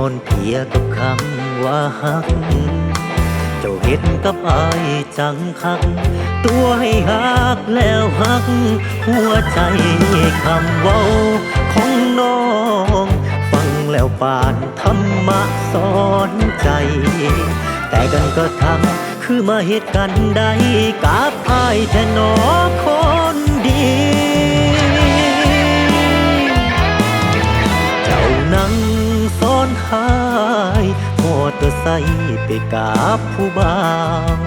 โยนเพียกับคำว่าฮัก เจ้าเห็นกับอายจังคัก ตัวให้ฮักแล้วฮัก หัวใจคำเว้าของน้อง ฟังแล้วปานธรรมะสอนใจ แต่กันก็ทำคือมาเหตุกันใดกับอายแท่นอค ไปกับผู้บ่าว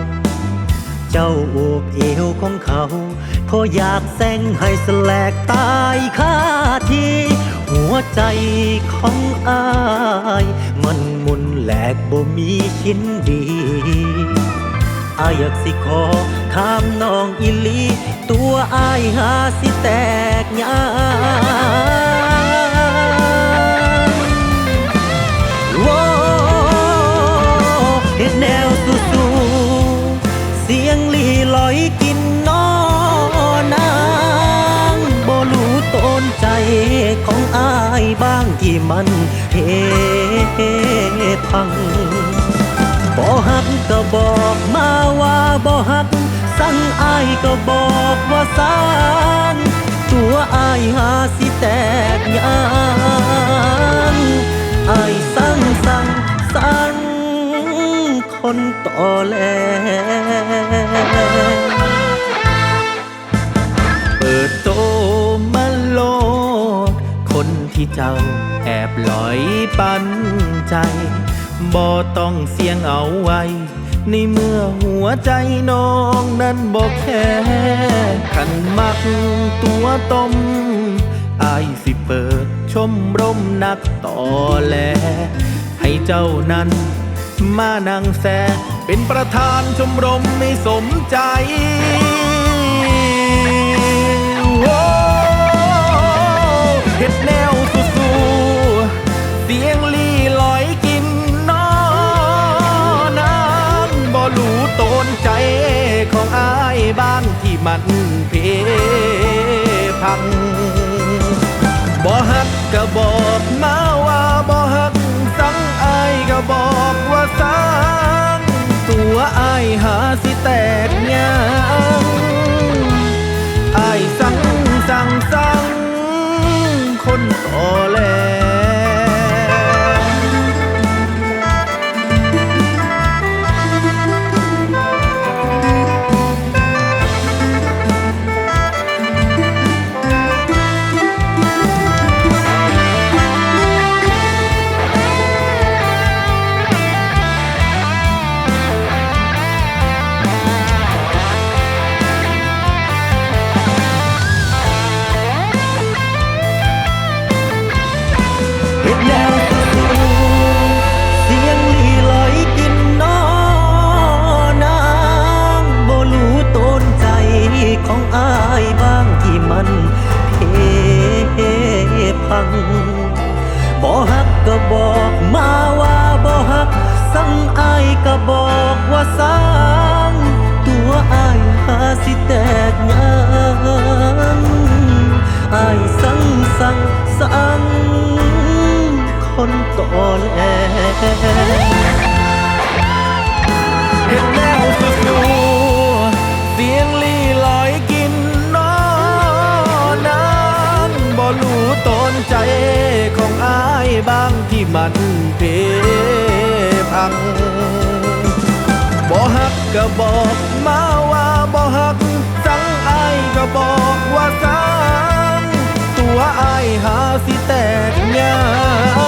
เจ้าโอบเอวของเขาพออยากแซงให้สแลกตายคาทีหัวใจของอาย มันมุนแหลกบ่มีชิ้นดีอายอยากสิขอถามน้องอิลี ตัวอายหาสิแตกยา ที่มันเฮพังบ่ฮักก็บอกมาว่าบ่ฮัก สั่งอายก็บอกว่าสั่งตัวอายหาสิแตกยางอายสั่งสั่งสั่งคนต่อแล เจ้า แอบลอยปันใจบ่ต้องเสียงเอาไว้ ในเมื่อหัวใจน้องนั้นบอกแค่ขันมักตัวต้มอายสิเปิดชมรมนักต่อแล ให้เจ้านั้นมานั่งแซเป็นประธานชมรมไม่สมใจ บ้านที่มันเพพังบ่ฮักก็บอกมาว่าบ่ฮักสั่งอายก็บอกว่าสังตัวอายหาสิแตกยางอายสังสังสัง ก็บอกว่าสั่งตัวอายหาสิแตกยางอายสั่งสั่งสั่งคนต่อแลเห็นแนวสู้ๆเสียงลี่ลอยกินนอนางบ่รู้ตนใจของอายบางที่มันเพพัง ก็บอกมาว่าบ่หัก สังไอก็บอกว่าสังตัวไอหาสิแตกยา